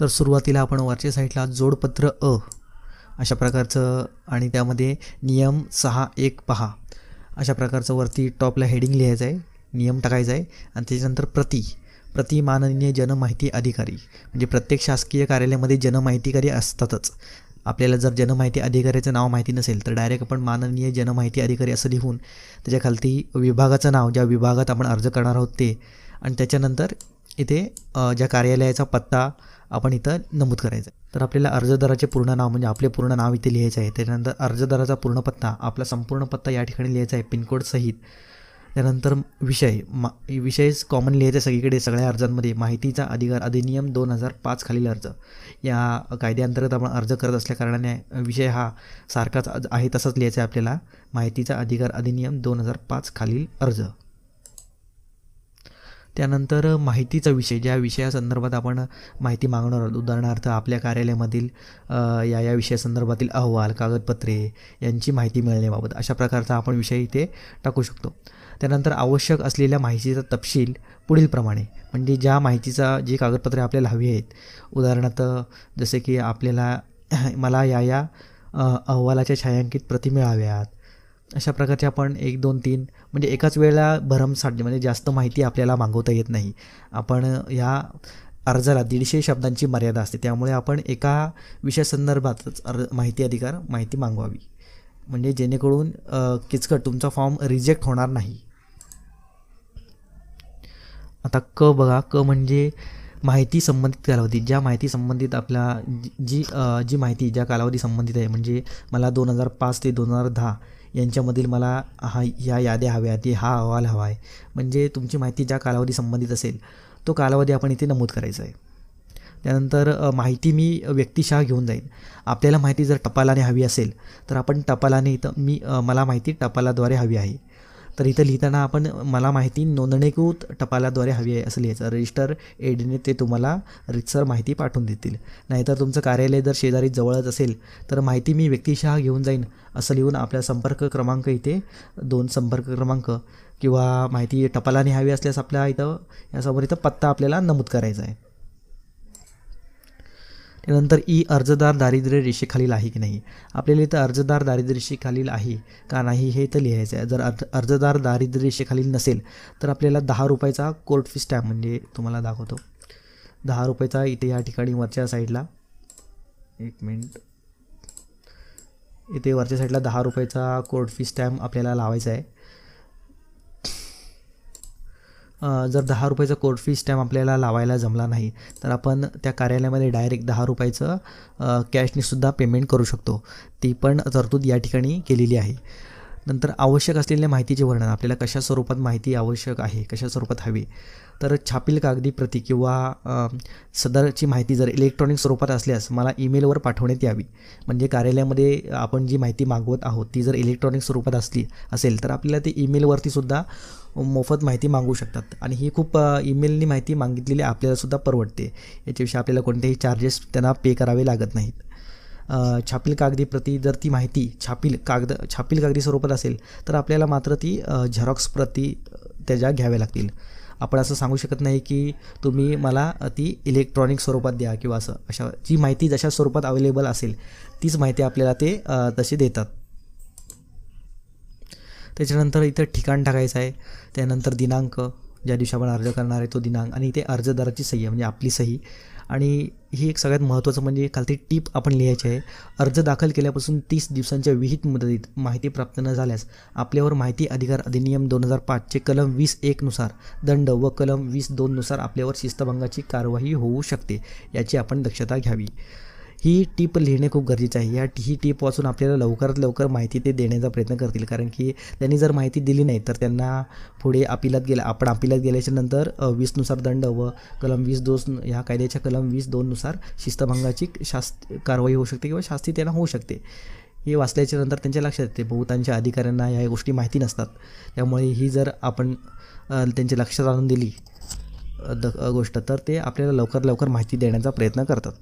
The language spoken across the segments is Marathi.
तर सुरुवातीला आपण वरच्या साईडला जोडपत्र अ अशा प्रकारचं आणि त्यामध्ये नियम सहा एक पहा. अशा प्रकारचं वरती टॉपला हेडिंग लिहायचं आहे नियम टाकायचा आहे आणि त्याच्यानंतर प्रति. प्रति माननीय जनमाहिती अधिकारी. म्हणजे प्रत्येक शासकीय कार्यालयामध्ये जनमाहितीकारी असतातच. आपल्याला जर जनमाहिती अधिकाऱ्याचं नाव माहिती नसेल तर डायरेक्ट आपण माननीय जनमाहिती अधिकारी असं लिहून त्याच्याखालती विभागाचं नाव ज्या विभागात आपण अर्ज करणार आहोत ते. आणि त्याच्यानंतर इथे ज्या कार्यालयाचा पत्ता आपण इथं नमूद करायचा आहे. तर आपल्याला अर्जदाराचे पूर्ण नाव म्हणजे आपले पूर्ण नाव इथे लिहायचं आहे. त्यानंतर अर्जदाराचा पूर्ण पत्ता आपला संपूर्ण पत्ता या ठिकाणी लिहायचा आहे पिनकोड सहित. त्यानंतर विषय मा विषय कॉमन लिहायचा सगळीकडे सगळ्या अर्जांमध्ये. माहितीचा अधिकार अधिनियम दोन हजार पाच खालील अर्ज. या कायद्याअंतर्गत आपण अर्ज करत असल्या कारणाने विषय हा सारखाच आज- आहे तसाच लिहायचा आहे आपल्याला. माहितीचा अधिकार अधिनियम दोन हजार पाच खालील अर्ज. त्यानंतर माहितीचा विषय ज्या विषयासंदर्भात आपण माहिती मागणार आहोत. उदाहरणार्थ आपल्या कार्यालयामधील या या विषयासंदर्भातील अहवाल कागदपत्रे यांची माहिती मिळण्याबाबत अशा प्रकारचा आपण विषय इथे टाकू शकतो. त्यानंतर आवश्यक असलेल्या माहितीचा तपशील पुढीलप्रमाणे म्हणजे ज्या माहितीचा जी कागदपत्रे आपल्याला हवी आहेत. उदाहरणार्थ जसे की आपल्याला मला या या अहवालाच्या छायांकित प्रति मिळाव्यात. अशा प्रकारचे आपण एक दोन तीन म्हणजे एकाच वेळेला भरमसाठ म्हणजे जास्त माहिती आपल्याला मागवता येत नाही. आपण ह्या अर्जाला दीडशे शब्दांची मर्यादा असते. त्यामुळे आपण एका विषयासंदर्भातच अर्ज माहिती अधिकार माहिती मागवावी. म्हणजे जेणेकरून किचकट तुमचा फॉर्म रिजेक्ट होणार नाही. आता क बघा क म्हणजे माहिती संबंधित कालावधी. ज्या माहिती संबंधित आपल्या जी जी माहिती ज्या कालावधी संबंधित आहे म्हणजे मला दोन हजार पाच ते दोन हजार दहा यांच्यामधील मला हा ह्या याद्या हव्या ती हा अहवाल हवा आहे. म्हणजे तुमची माहिती ज्या कालावधी संबंधित असेल तो कालावधी आपण इथे नमूद करायचा आहे. त्यानंतर माहिती मी व्यक्तिशः घेऊन जाईन. आपल्याला माहिती जर टपालाने हवी असेल तर आपण टपालाने इथं मी मला माहिती टपालाद्वारे हवी आहे. तर इथं लिहिताना आपण मला माहिती नोंदणीकृत टपालाद्वारे हवी आहे असं लिहायचं. रजिस्टर एडने ते तुम्हाला रितसर माहिती पाठवून देतील. नाहीतर तुमचं कार्यालय जर शेजारी जवळच असेल तर माहिती मी व्यक्तिशः घेऊन जाईन असं लिहून आपला संपर्क क्रमांक इथे दोन संपर्क क्रमांक किंवा माहिती टपालाने हवी असल्यास आपल्या इथं यासमोर इथं पत्ता आपल्याला नमूद करायचा आहे. त्यानंतर ई अर्जदार दारिद्र्य रेषेखालील आहे की नाही? आपल्याला इथं अर्जदार दारिद्र्य रेषेखालील आहे का नाही हे इथं लिहायचं आहे. जर अर्ज अर्जदार दारिद्र्य रेषेखालील नसेल तर आपल्याला दहा रुपयाचा कोर्ट फी स्टॅम्प म्हणजे तुम्हाला दाखवतो. दहा रुपयाचा इथे या ठिकाणी वरच्या साईडला एक मिनिट. इथे वरच्या साईडला दहा रुपयाचा कोर्ट फी स्टॅम्प आपल्याला लावायचा आहे अ, जर दहा रुपयाचा कोर्ट फी स्टॅम्प आपल्याला लावायला जमला नाही तर आपण त्या कार्यालयामध्ये डायरेक्ट दहा रुपयाचं कॅशनेसुद्धा पेमेंट करू शकतो. ती पण तरतूद या ठिकाणी केलेली आहे. नंतर आवश्यक असलेल्या माहितीचे वर्णन आपल्याला कशा स्वरूपात माहिती आवश्यक आहे कशा स्वरूपात हवी तर छापील कागदी प्रती किंवा सदरची माहिती जर इलेक्ट्रॉनिक स्वरूपात असल्यास मला ईमेलवर पाठवण्यात यावी. म्हणजे कार्यालयामध्ये आपण जी माहिती मागवत आहोत ती जर इलेक्ट्रॉनिक स्वरूपात असली असेल तर आपल्याला ते ईमेलवरती सुद्धा मोफत माहिती मागवू शकतात. आणि ही खूप ईमेलनी माहिती मागितलेली आपल्यालासुद्धा परवडते. याच्याविषयी आपल्याला कोणतेही चार्जेस त्यांना पे करावे लागत नाहीत. छापील कागदी प्रती जर ती माहिती छापील कागद छापील कागदी स्वरूपात असेल तर आपल्याला मात्र ती झेरॉक्स प्रती त्याच्या घ्याव्या लागतील. आपण असं सांगू शकत नाही की तुम्ही मला ती इलेक्ट्रॉनिक स्वरूपात द्या किंवा असं अशा जी माहिती जशा स्वरूपात अवेलेबल असेल तीच माहिती आपल्याला ते तशी देतात. त्याच्यानंतर इथं ठिकाण टाकायचं आहे. त्यानंतर दिनांक ज्या दिवशी आपण अर्ज करणार आहे तो दिनांक आणि इथे अर्जदाराची सही आहे म्हणजे आपली सही. आणि ही एक सगळ्यात महत्त्वाचं म्हणजे खालती टीप आपण लिहायची आहे. अर्ज दाखल केल्यापासून तीस दिवसांच्या विहित मुदतीत माहिती प्राप्त न झाल्यास आपल्यावर माहिती अधिकार अधिनियम दोन हजार पाचचे कलम वीस एकनुसार दंड व कलम वीस दोननुसार आपल्यावर शिस्तभंगाची कारवाई होऊ शकते याची आपण दक्षता घ्यावी. ही टीप लिहिणे खूप गरजेचं आहे. या ही टीप वाचून आपल्याला लवकरात लवकर माहिती ते देण्याचा प्रयत्न करतील. कारण की त्यांनी जर माहिती दिली नाही तर त्यांना पुढे अपिलात गेला आपण अपिलात गेल्याच्यानंतर वीसनुसार दंड व कलम वीस दोन ह्या कायद्याच्या कलम वीस दोननुसार शिस्तभंगाची शास्त कारवाई होऊ शकते किंवा शास्ती त्यांना होऊ शकते. हे वाचल्याच्या नंतर त्यांच्या लक्षात येते. बहुतांच्या अधिकाऱ्यांना ह्या गोष्टी माहिती नसतात. त्यामुळे ही जर आपण त्यांच्या लक्षात आणून दिली द गोष्ट तर ते आपल्याला लवकर लवकर माहिती देण्याचा प्रयत्न करतात.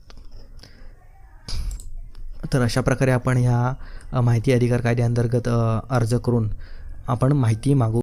तर अशा प्रकारे आपण ह्या माहिती अधिकार कायद्याअंतर्गत अर्ज करून आपण माहिती मागू.